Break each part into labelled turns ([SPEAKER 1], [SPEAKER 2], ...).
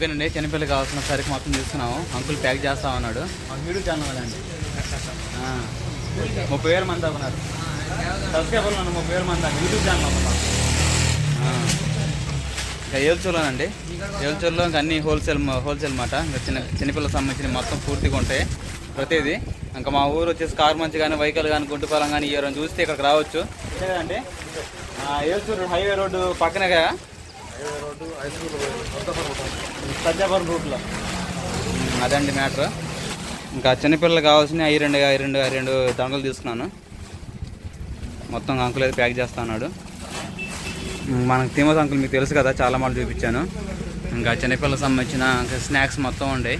[SPEAKER 1] ఓకేనండి చిన్నపిల్లకి కావాల్సిన సరికి మొత్తం తీసుకున్నాము. అంకుల్ ప్యాక్ చేస్తా ఉన్నాడు వీడియో ఛానల్ అండి ముప్పై వేల మంది ఉన్నారు సబ్స్క్రైబర్లు ఉన్నారు ముప్పై వేల మంది యూట్యూబ్ ఛానల్. ఇంకా ఏల్చూరులోనండి. ఏల్చూరులో ఇంకా అన్ని హోల్సేల్ హోల్సేల్ మాట. ఇంకా చిన్న చిన్నపిల్లలకు సంబంధించిన మొత్తం పూర్తిగా ఉంటాయి. ప్రతిదీ. ఇంకా మా ఊరు వచ్చేసి కార్మంచి కానీ వైకల్ కానీ గుంటుపాలెం కానీ ఎవరైనా చూస్తే ఇక్కడికి రావచ్చు. అండి ఏల్చూరు హైవే రోడ్డు పక్కనే కదా? సజ్జాపురం రూట్లో అదండి మ్యాటర్. ఇంకా చిన్నపిల్లలు కావాల్సిన ఈ రెండు ఈ రెండు ఈ రెండు దండలు తీసుకున్నాను. మొత్తం అంకుల్ అయితే ప్యాక్ చేస్తా ఉన్నాడు. ఉమ్, మనకు తిమోస్ అంకుల్ మీకు తెలుసు కదా చాలా మాటలు చూపించాను. ఇంకా చిన్నపిల్లలకు సంబంధించిన ఇంకా స్నాక్స్ మొత్తం ఉండే.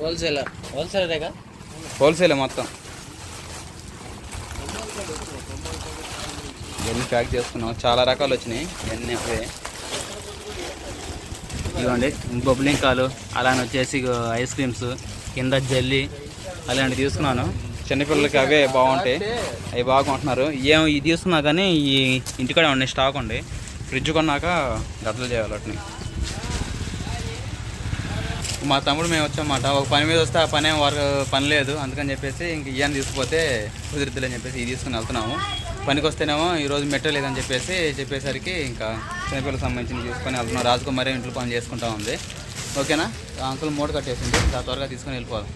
[SPEAKER 2] హోల్సేలర్. హోల్సేలరేగా?
[SPEAKER 1] హోల్సేల్ మొత్తం. ఇవన్నీ ప్యాక్ చేసుకున్నాం చాలా రకాలు వచ్చినాయి. ఇవన్నీ అవే? ఇవ్వండి. బొబ్లింకాలు అలానే వచ్చేసి ఐస్ క్రీమ్స్ కింద జల్లీ అలాంటివి తీసుకున్నాను. చిన్నపిల్లలకి అవే బాగుంటాయి. అవి బాగుంటున్నారు. ఏం ఇది తీసుకున్నా కానీ ఈ ఇంటికాడే ఉన్నాయి స్టాక్ ఉంది. ఫ్రిడ్జ్ కొన్నాక గద్దలు చేయాలి వాటిని. మా తమ్ముడు మేము వచ్చామన్నమాట ఒక పని మీద వస్తే ఆ పని ఏం వర్క్ పని లేదు. అందుకని చెప్పేసి ఇంక ఇవన్నీ తీసుకుపోతే కుదిరిద్దులని చెప్పేసి ఇది తీసుకుని వెళ్తున్నాము. పనికి వస్తేనేమో ఈరోజు మెట్రో లేదని చెప్పేసి చెప్పేసరికి ఇంకా చిన్నపిల్లలకు సంబంధించి చూసుకొని వెళ్తున్నాం. రాజకుమారి ఇంట్లో పని చేసుకుంటా ఉంది. ఓకేనా? అంకుల్ మూట కట్టేసింది ఇంకా త్వరగా తీసుకొని వెళ్ళిపోవాలి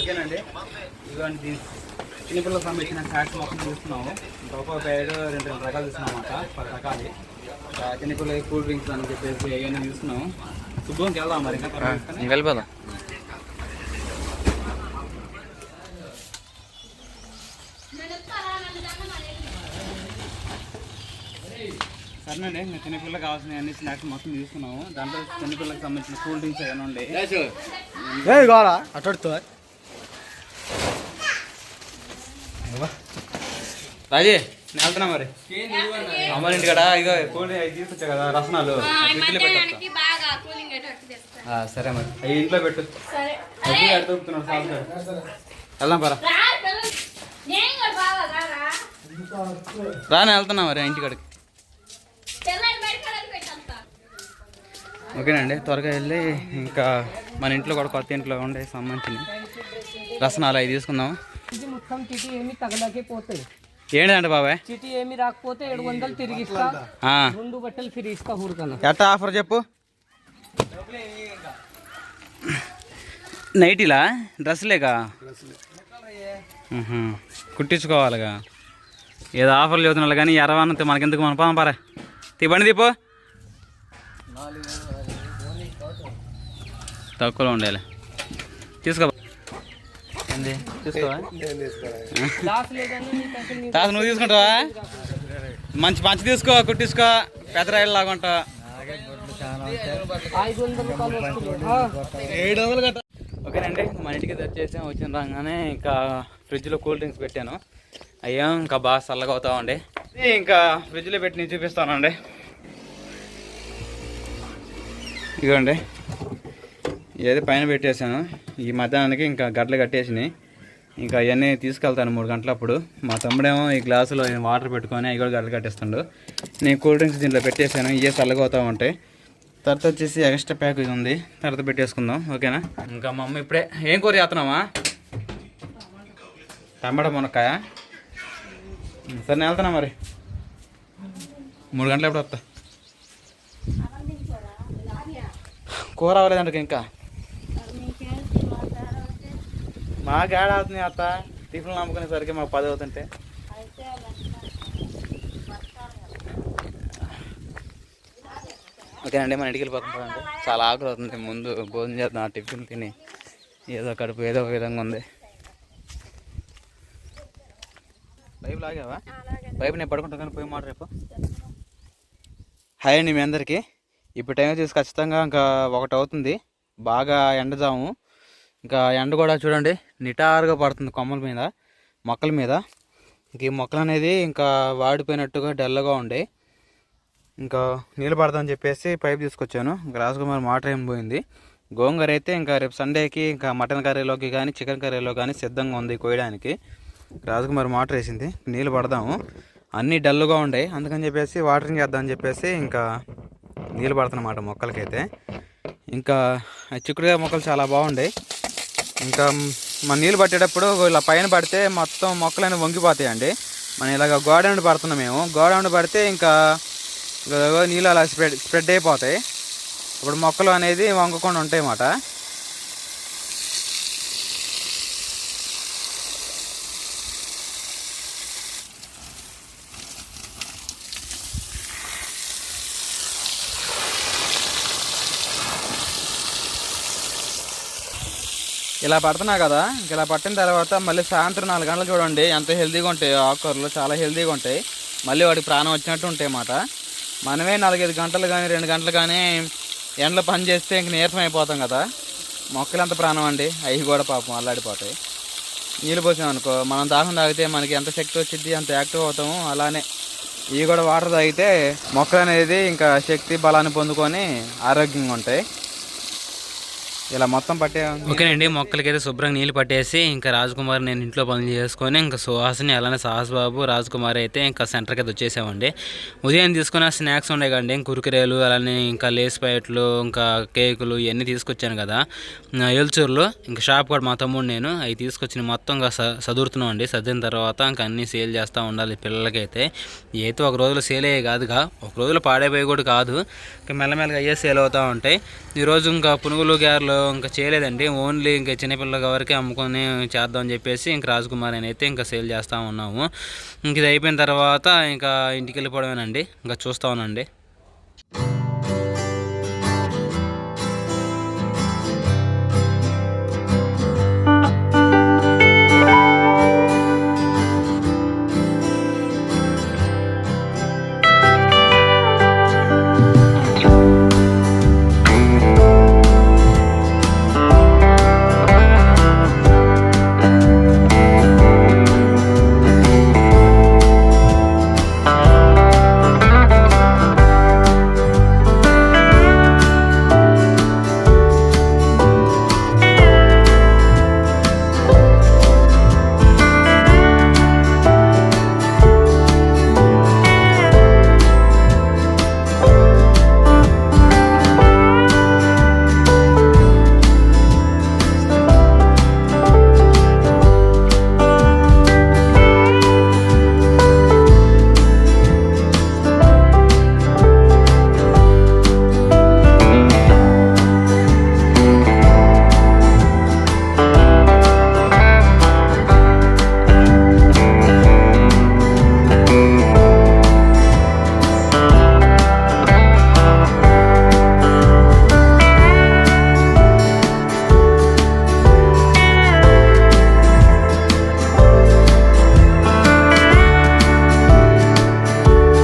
[SPEAKER 1] ఓకేనండి. ఇటువంటి చిన్నపిల్లలకు సంబంధించిన ఫ్యాట్స్ మొత్తం చూస్తున్నాము. ఇంకొక ఒక్కొక్క ప్యాడ్ రెండు రెండు రకాలు చూస్తున్నాం అన్నమాట పది రకాలు. చిన్నపిల్లలకి కూల్ డ్రింక్స్ అని చెప్పేసి అవన్నీ చూస్తున్నాము శుభ్రంకి వెళ్దాం మరి.
[SPEAKER 2] వెళ్ళిపోదాం.
[SPEAKER 1] సరేనండి ఇంకా చిన్నపిల్లలకు కావాల్సిన అన్ని స్నాక్స్ మొత్తం తీసుకున్నాము. దాంట్లో చిన్నపిల్లలకు సంబంధించిన కూల్ డ్రింక్స్ ఏమైనా ఉండే.
[SPEAKER 3] అట్టడుతో
[SPEAKER 1] రాజీ. నేను వెళ్తున్నా మరి. అమ్మాయి ఇంటి కదా ఇగో తీసుకొచ్చా కదా రసనాలు. ఆ, సరే మరి. అవి ఇంట్లో పెట్టు.
[SPEAKER 4] సరే.
[SPEAKER 1] ఫ్రిడ్జ్ అడుగుతున్నాడు సార్ వెళ్దాం పరా
[SPEAKER 4] కూడా
[SPEAKER 1] రాని వెళ్తున్నా మరి
[SPEAKER 4] పెట్టంతా
[SPEAKER 1] ఓకేనండి త్వరగా వెళ్ళి ఇంకా మన ఇంట్లో కూడా కొత్త ఇంట్లో ఉండే సంబంధించిన రసనాలు అవి తీసుకుందాం
[SPEAKER 5] ఇది మొత్తం చిటి ఏమి తగలకే
[SPEAKER 1] ఏంటంటే బాబాయ్?
[SPEAKER 5] చిటి ఏమి రాకపోతే ఏడు వందలు తిరిగి ఇస్తా రెండు బట్టలు ఫ్రీ ఇస్తా హూరుకన్నా
[SPEAKER 1] ఎట్టా ఆఫర్ చెప్పు? నైటీలా? డ్రెస్లేగా మ్హూ. కుట్టించుకోవాలిగా. ఏదో ఆఫర్లు చదువుతున్నా కానీ ఎరవన్నంత మనకెందుకు? మన పాం పారా. తీబండి దీపు తక్కువలో ఉండాలి. తీసుకో ఏంది తీసుకోవా? తాత నువ్వు తీసుకుంటావా? మంచి మంచి తీసుకో కుట్టించుకో లాగా ఉంటావు
[SPEAKER 5] రూపాయలు వస్తుంది ఆ.
[SPEAKER 1] ఓకేనండి మన ఇంటికి తెచ్చేసాం వచ్చిన రాగానే ఇంకా ఫ్రిడ్జ్లో కూల్ డ్రింక్స్ పెట్టాను. అయ్యా ఇంకా బాగా చల్లగా అవుతా ఉండే ఇంకా ఫ్రిడ్జ్లో పెట్టి నేను చూపిస్తానండి. ఇదిగోండి. ఏది పైన పెట్టేశాను. ఈ మధ్యాహ్నానికి ఇంకా గడ్డలు కట్టేసినాయి. ఇంకా అవన్నీ తీసుకెళ్తాను మూడు గంటలప్పుడు. మా తమ్ముడేమో ఈ గ్లాసులో వాటర్ పెట్టుకొని అవి కూడా గడ్డలు కట్టేస్తుండు. నేను కూల్ డ్రింక్స్ దీంట్లో పెట్టేశాను. ఇవే చల్లగవుతూ ఉంటాయి తర్వాత వచ్చేసి ఎక్స్ట్రా ప్యాక్ ఇది ఉంది. తర్వాత పెట్టేసుకుందాం. ఓకేనా? ఇంకా మా అమ్మ ఇప్పుడే ఏం కూర చేస్తున్నావా? టమాటా మునక్కాయ? సరే నేను వెళ్తున్నా మరి. మూడు గంటలు ఎప్పుడు వస్తా. కూర అవ్వలేదంట ఇంకా. మాకు ఏడా అవుతుంది అత్త. టిఫిన్లు నమ్ముకునేసరికి మాకు పది అవుతుంటే. ఓకేనండి మన ఇంటికి వెళ్ళిపోతున్నాం చాలా ఆకలి అవుతుంది. ముందు భోజనం చేద్దాం టిఫిన్ తిని ఏదో కడుపు ఏదో ఒక విధంగా ఉంది. పైపు లాగావా పైపు నేను పడుకుంటాను కానీ పోయి మాట రేపు. హాయ్ అండి మీ అందరికీ. ఇప్పుడు టైం వచ్చేసి ఖచ్చితంగా ఇంకా ఒకటి అవుతుంది. బాగా ఎండజాము. ఇంకా ఎండ కూడా చూడండి నిటారుగా పడుతుంది కొమ్మల మీద మొక్కల మీద. ఇంక ఈ మొక్కలు అనేది ఇంకా వాడిపోయినట్టుగా డల్గా ఉండే. ఇంకా నీళ్ళు పడదామని చెప్పేసి పైప్ తీసుకొచ్చాను. ఇంకా రాజకుమార్ మోటార్ ఏం పోయింది? గోంగూర అయితే ఇంకా రేపు సండేకి ఇంకా మటన్ కర్రీలోకి కానీ చికెన్ కర్రీలో కానీ సిద్ధంగా ఉంది కోయడానికి. రాజకుమారి మోటార్ వేసింది నీళ్ళు పడదాము. అన్నీ డల్గా ఉండే. అందుకని చెప్పేసి వాటరింగ్ చేద్దామని చెప్పేసి ఇంకా నీళ్ళు పడుతున్నమాట మొక్కలకైతే. ఇంకా చిక్కుడుగా మొక్కలు చాలా బాగుండే. ఇంకా మన నీళ్ళు పట్టేటప్పుడు ఇలా పైన పడితే మొత్తం మొక్కలన్నీ వంగిపోతాయండి. మనం ఇలాగ గోడ నుండి పడుతున్నాం మేము. గోడ నుండి పడితే ఇంకా నీళ్ళు అలా స్ప్రెడ్ స్ప్రెడ్ అయిపోతాయి. ఇప్పుడు మొక్కలు అనేది వంగకుండా ఉంటాయి అన్నమాట ఇలా పడుతున్నా కదా. ఇలా పట్టిన తర్వాత మళ్ళీ సాయంత్రం నాలుగు గంటలు చూడండి. ఎంత హెల్తీగా ఉంటాయి. ఆకుకూరలు చాలా హెల్తీగా ఉంటాయి. మళ్ళీ వాడికి ప్రాణం వచ్చినట్టు ఉంటాయి అన్నమాట. మనమే నాలుగైదు గంటలు కానీ రెండు గంటలు కానీ ఎండలో పని చేస్తే ఇంక నీరసం అయిపోతాం కదా. మొక్కలు ఎంత ప్రాణం అండి. అవి కూడా పాపం అల్లాడిపోతాయి. నీళ్ళు పోసాం అనుకో. మనం దాహం తాగితే మనకి ఎంత శక్తి వచ్చింది అంత యాక్టివ్ అవుతాము అలానే. ఇవి కూడా వాటర్ తాగితే మొక్కలు అనేది ఇంకా శక్తి బలాన్ని పొందుకొని ఆరోగ్యంగా ఉంటాయి. ఇలా మొత్తం పట్టే ఓకేనండి మొక్కలకైతే శుభ్రంగా నీళ్ళు పట్టేసి ఇంకా రాజకుమార్ నేను ఇంట్లో పనులు చేసుకొని ఇంకా సుహాసిని అలానే సాహస్ బాబు రాజకుమార్ అయితే ఇంకా సెంటర్కి అయితే వచ్చేసామండి. ఉదయం తీసుకున్న స్నాక్స్ ఉండే కదండి కురుకురేలు అలానే ఇంకా లేస్ ప్యాకెట్లు ఇంకా కేకులు ఇవన్నీ తీసుకొచ్చాను కదా. ఆ, ఇంకా షాప్ కూడా మా తమ్ముడు నేను అవి తీసుకొచ్చిన మొత్తం ఇంకా చదువుతున్నాం అండి చదివిన తర్వాత ఇంకా అన్నీ సేల్ చేస్తూ ఉండాలి పిల్లలకైతే. అయితే ఒక రోజులో సేల్ అయ్యే కాదుగా ఒక రోజులో పాడైపోయి కూడా కాదు. ఇంకా మెల్లమెల్లగా అయ్యే సేల్ అవుతూ ఉంటాయి. ఈరోజు ఇంకా పునుగులు గారెలు ఇంకా చేయలేదండి. ఓన్లీ ఇంకా చిన్నపిల్లల వరకే అమ్ముకొని చేద్దామని చెప్పేసి ఇంకా రాజకుమార్ అని అయితే ఇంకా సేల్ చేస్తూ ఉన్నాము. ఇంక ఇది అయిపోయిన తర్వాత ఇంకా ఇంటికి వెళ్ళిపోవడమేనండి ఇంకా చూస్తూ ఉన్నాండి